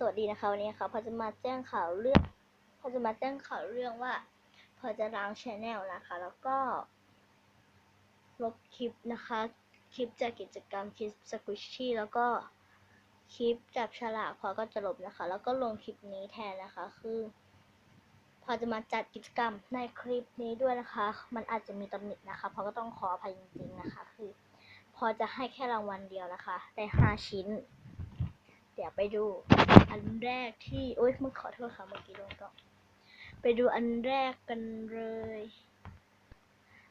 สวัสดีนะคะวันนี้นะคะพอจะมาแจ้งข่าวเรื่องพอจะมาแจ้งข่าวเรื่องว่า พอจะล้างชแนลนะคะ แล้วก็ ลบคลิปนะคะ คลิปจากกิจกรรมคลิปสควิชชี่แล้วก็คลิปจับฉลากพอก็จะลบนะคะ แล้วก็ลงคลิปนี้แทนนะคะ คือ พอจะมาจัดกิจกรรมในคลิปนี้ด้วยนะคะ มันอาจจะมีตำหนินะคะเพราะก็ต้องขออภัยจริงๆนะคะ คือ พอจะให้แค่รางวัลเดียวนะคะได้ห้าชิ้น เดี๋ยวไปดูอันแรกที่โอ๊ยมึงขอโทษค่ะเมื่อกี้ลงก็ไปดูอันแรกกันเลย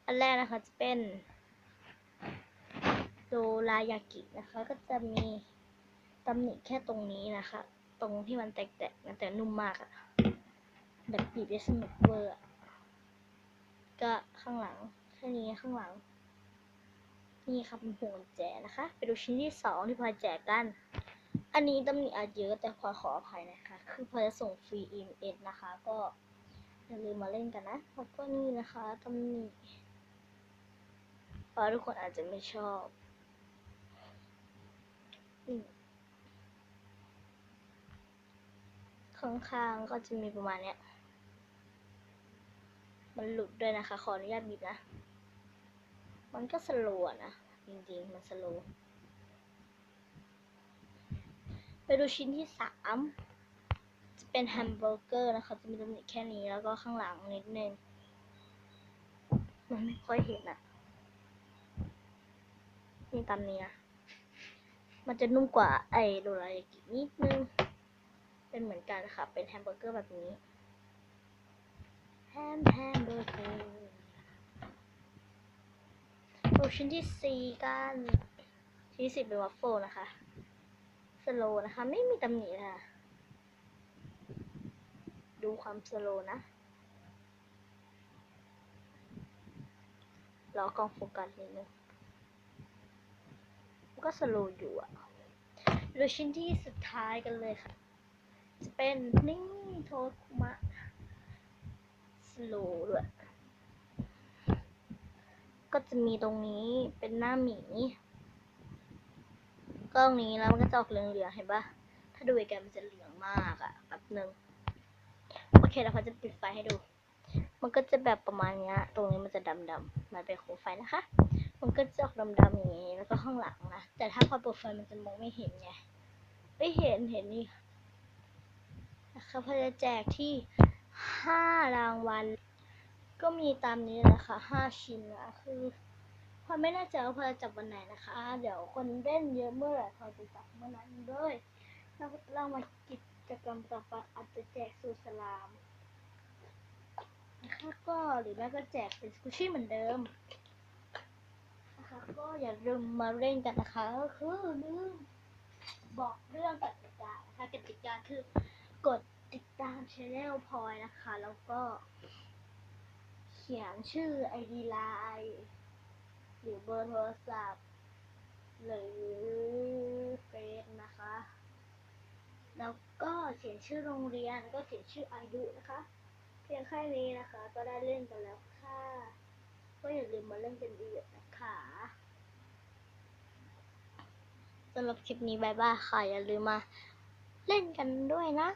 อันแรกนะคะจะเป็นโดรายากินะคะ ก็จะมีตำหนิแค่ตรงนี้นะคะ ตรงที่มันแตกๆนะแต่นุ่มมากอะแบบปีบได้สนุกเวอร์ก็ข้างหลังแค่นี้ข้างหลัง นี่ครับเป็นพวงแจนะคะ ไปดูชิ้นที่สองที่พลอยแจกกัน อันนี้ตำหนิอาจเยอะแต่พอขออภัยนะคะ คือพอจะส่งฟรี EMS นะคะ ก็อย่าลืมมาเล่นกันนะแล้วก็นี่นะคะตำหนิเพราะทุกคนอาจจะไม่ชอบข้างๆก็จะมีประมาณเนี้ย มันหลุดด้วยนะคะ ขออนุญาตบีบนะ มันก็สโลว์นะ จริงๆ มันสโลว์ ไปดูชิ้นที่สามจะเป็นแฮมเบอร์เกอร์นะคะ จะมีตำหนิแค่นี้แล้วก็ข้างหลังนิดนึง มันไม่ค่อยเห็นอะนี่ตามนี้นะ มันจะนุ่มกว่าไอโดรายากินิดนึง เป็นเหมือนกันค่ะ เป็นแฮมเบอร์เกอร์แบบนี้ แฮมแฮมเบอร์เกอร์ดูชิ้นที่สี่กันชิ้นที่สิบเป็นวัฟเฟิลนะคะ สโลนะคะ ไม่มีตำหนิค่ะ ดูความสโลนะรอกล้องโฟกัสนิดนึงก็สโลอยู่อะดูชิ้นที่สุดท้ายกันเลยค่ะ จะเป็นนี่โทคุมะสโลด้วยก็จะมีตรงนี้เป็นหน้าหมี กล้องนี้แล้วมันก็จะออกเหลืองๆเห็นปะถ้าดูไกลๆมันจะเหลืองมากอะแบบหนึ่งโอเคแล้วเขาจะปิดไฟให้ดู มันก็จะแบบประมาณเนี้ยตรงนี้มันจะดำๆมันเป็นโคมไฟนะคะ มันก็จะออกดำๆอย่างนี้แล้วก็ข้างหลังนะแต่ถ้าพอเปิดไฟมันจะมองไม่เห็นไงไม่เห็นเห็นนี่นะคะพอจะแจกที่ห้ารางวัลก็มีตามนี้แหละค่ะห้าชิ้นนะคือ พอไม่แน่ใจว่าพอจะจับวันไหนนะคะ เดี๋ยวคนเล่นเยอะเมื่อไหร่พอจะจับเมื่อนั้นเลยแล้วเรามากิจกรรมต่อไปอาจจะแจกสูตรสลามนะคะก็หรือไม่ก็แจกเป็นสกุชี่เหมือนเดิมนะคะก็อย่าลืมมาเล่นกันนะคะก็คือลืมบอกเรื่องกติกานะคะกติกาคือกดติดตามช anel พอยนะคะ แล้วก็ เขียนชื่อ ID ไลน์ หรือเบอร์โทรศัพท์ หรือเฟซนะคะ แล้วก็เขียนชื่อโรงเรียนก็เขียนชื่ออายุนะคะ เพียงแค่นี้นะคะ ก็ได้เล่นกันแล้วค่ะก็อย่าลืมมาเล่นกันดีๆนะคะสำหรับคลิปนี้บายบายค่ะ อย่าลืมมาเล่นกันด้วยนะ